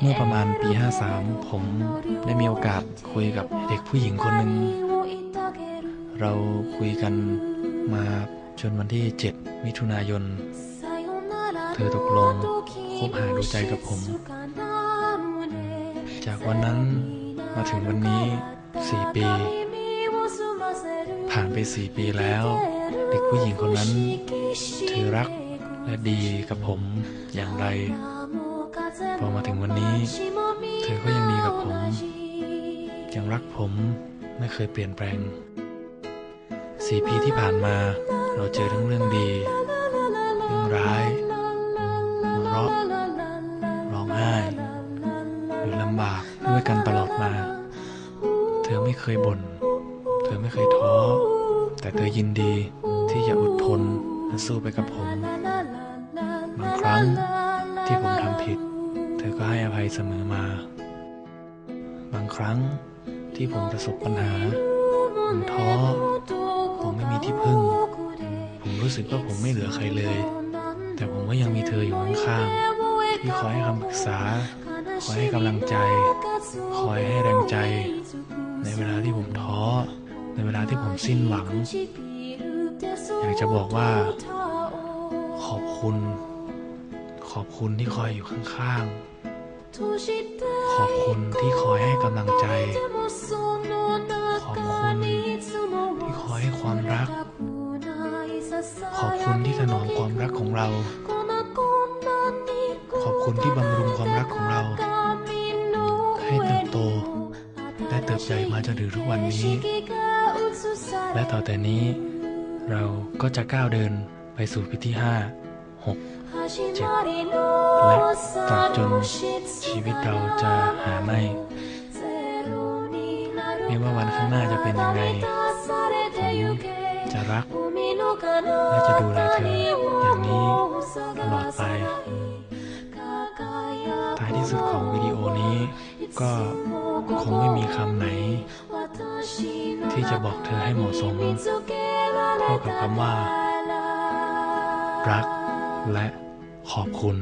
เมื่อประมาณปี 53 ผมได้มีโอกาสคุยกับเด็กผู้หญิงคนหนึ่ง เราคุยกันมาจนวันที่ 7 มิถุนายน เธอตกลงคบหาดูใจกับผม จากวันนั้นมาถึงวันนี้ 4 ปี ผ่านไป 4 ปีแล้ว เด็กผู้หญิงคนนั้น เธอรัก และดีกับผมอย่างไร พอมาถึงวันนี้ เธอก็ยังดีกับผม ยังรักผมไม่เคยเปลี่ยนแปลงสี่ปีที่ผ่านมาเราเจอทั้งเรื่องดี เรื่องร้ายหัวเราะร้องไห้หรือลำบากด้วยกันตลอดมา เธอไม่เคยบน่น เธอไม่เคยท้อ แต่เธอยินดีที่จะอดทนและสู้ไปกับผม รั้งที่ผมทำผิด เธอก็ให้อภัยเสมอมา บางครั้งที่ผมประสบปัญหา ผมท้อ ผมไม่มีที่พึ่ง ผมรู้สึกว่าผมไม่เหลือใครเลย แต่ผมก็ยังมีเธออยู่ข้างๆที่คอยให้คำปรึกษา คอยให้กำลังใจ คอยให้แรงใจ ในเวลาที่ผมท้อ ในเวลาที่ผมสิ้นหวัง อยากจะบอกว่า ขอบคุณ อบคุณที่คอยอยู่ข้างๆ ขอบคุณที่คอยให้กำลังใจ ขอบคุณที่คอยให้ความรัก ขอบคุณที่ถนอมความรักของเรา ขอบคุณที่บำรุงความรักของเรา ให้เติบโต และเติบใหญ่มาจนถึงทุกวันนี้ และต่อแต่นี้ เราก็จะก้าวเดินไปสู่ปีที่ห้าหก เจ็ดและตราบจนชีวิตเราจะหาไม่ไม่ว่าวันข้างหน้าจะเป็นยังไงผมจะรัก และจะดูแลเธอ อย่างนี้ตลอดไปท้ายที่สุดของวิดีโอนี้ ก็คงไม่มีคำไหน ที่จะบอกเธอให้เหมาะสม เท่ากับคำว่า รัก และขอบคุณ